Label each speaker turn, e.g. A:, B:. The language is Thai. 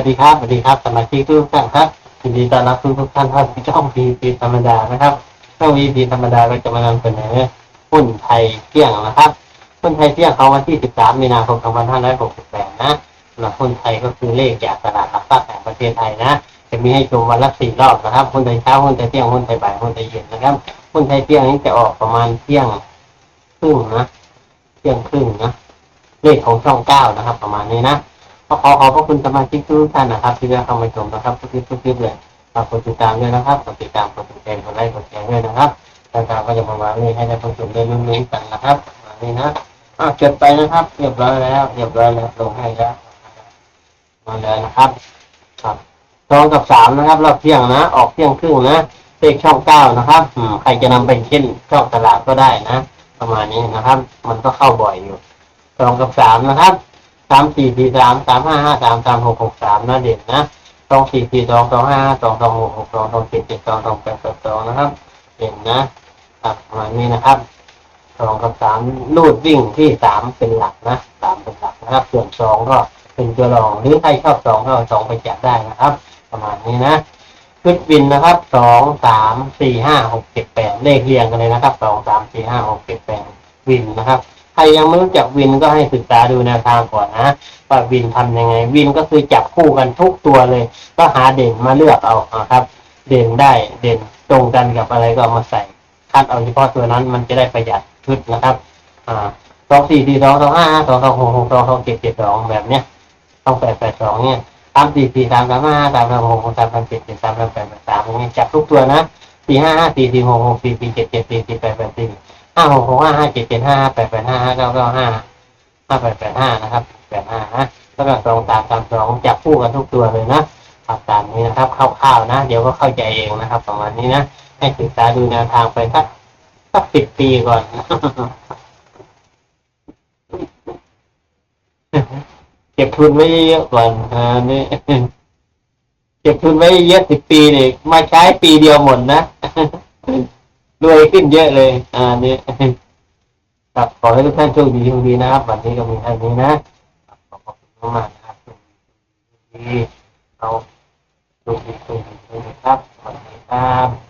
A: วัสดีครับสวัสดีครับสมาชิกทุกท่านครับยินดีต้อนรับทุกทุกท่านเข้าสู่ช่องพีพีธรรมดานะครับช่องพีพีธรรมดาก็จะมานำเสนอหุ้นไทยเที่ยงนะครับหุ้นไทยเที่ยงเขาวันที่ 13 มีนาคม 2568 นะสำหรับหุ้นไทยก็คือเลขจากตลาดหลักทรัพย์แห่งประเทศไทยนะ จะมีให้ชมวันละสี่รอบนะครับหุ้นไทยเช้าหุ้นไทยเที่ยงหุ้นไทยบ่ายหุ้นไทยเย็นนะครับหุ้นไทยเที่ยงนี้จะออกประมาณเที่ยงครึ่งนะเที่ยงครึ่งนะเลขของช่องเก้านะครับ ประมาณนี้นะ ขอขอขอบพระคุณสมาชิกทุกท่านนะครับ ที่ได้เข้ามาชมนะครับทุกคลิปทุกคลิปเลยฝากกดติดตามด้วยนะครับกดติดตามกดติดตามกดไลค์กดแชร์ด้วยนะครับทางการก็จะมาวางเลขให้ได้ผู้ชมได้ลุ้นๆกันนะครับอันนี้นะอะจดไปนะครับเรียบร้อยแล้วเรียบร้อยแล้วลงให้แล้วมาเลยนะครับครับสองกับสามนะครับรอบเที่ยงนะ ออกเที่ยงครึ่งนะเลขช่องเก้านะครับใครจะนำไปเช่นช่องตลาดก็ได้นะ ประมาณนี้นะครับ มันก็เข้าบ่อยอยู่สองกับสามนะครับ สามสี่สี่สามสามห้าห้าสามสามหกหกสามนะเด่นนะสองสี่สี่สองสองห้าสองสองหกหกสองสองเจ็ดเจ็ดสองสองแปดแปดสองนะครับเด่นนะครับประมาณนี้นะครับสองกับสามลูดวิ่งที่สามเป็นหลักนะสามเป็นหลักนะครับ ส่วนสองก็เป็นตัวรองหรือใครชอบสองก็สองไปจัดได้นะครับ ประมาณนี้นะชุดวินนะครับสองสามสี่ห้าหกเจ็ดแปดเลขเรียงกันเลยนะครับสองสามสี่ห้าหกเจ็ดแปดวินนะครับ ครยังไม่รู้จักวินก็ให้ศึกษาดูแนวทางก่อนนะว่าวินทำยังไง วินก็คือจับคู่กันทุกตัวเลย ก็หาเด่นมาเลือกเอานะครับ เด่นได้เด่นตรงกันกับอะไรก็มาใส่คัดเอาเฉพาะตัวนั้นมันจะได้ประหยัดชุดนะครับ อ่าสองสี่สี่สองสองห้าสองสองหกหกสองสองเจ็ดเจ็ดสองแบบเนี้ยต้องแปดแปดสองเนี่ยสามสี่สี่สามสามห้าสามสามหกหกสามสามเจ็ดเจ็ดสามสามแปดแปดสามอย่างเงี้ยจับทุกตัวนะสี่ห้าห้าสี่สี่หกหกสี่สี่เจ็ดเจ็ดสี่สี่แปดแปดสี่ ห้าหกหกห้าห้าเจ็ดเจ็ดห้าแปดแปดห้าห้าเก้าเก้าห้าห้าแปดแปดห้านะครับแปดห้านะแล้วก็สองสามสามสองจับคู่กันทุกตัวเลยนะขับตามนี้นะครับคร่าวๆนะ เดี๋ยวก็เข้าใจเองนะครับประมาณนี้นะให้ศึกษาดูแนวทางไปสักสักสิบปีก่อนเก็บทุนไว้เยอะก่อนอ่านี่เก็บทุนไว้เยอะสิบปีนี่มาใช้ปีเดียวหมดนะ รวยขึ้นเยอะเลย อ่านี่ครับขอให้ทุกท่านโชคดีโชคดีนะครับวันนี้ก็มีเท่านี้นะครับขอบคุณมากๆนะครับโชคดีดีเราโชคดีโชคดีโชคดีครับสวัสดีครับ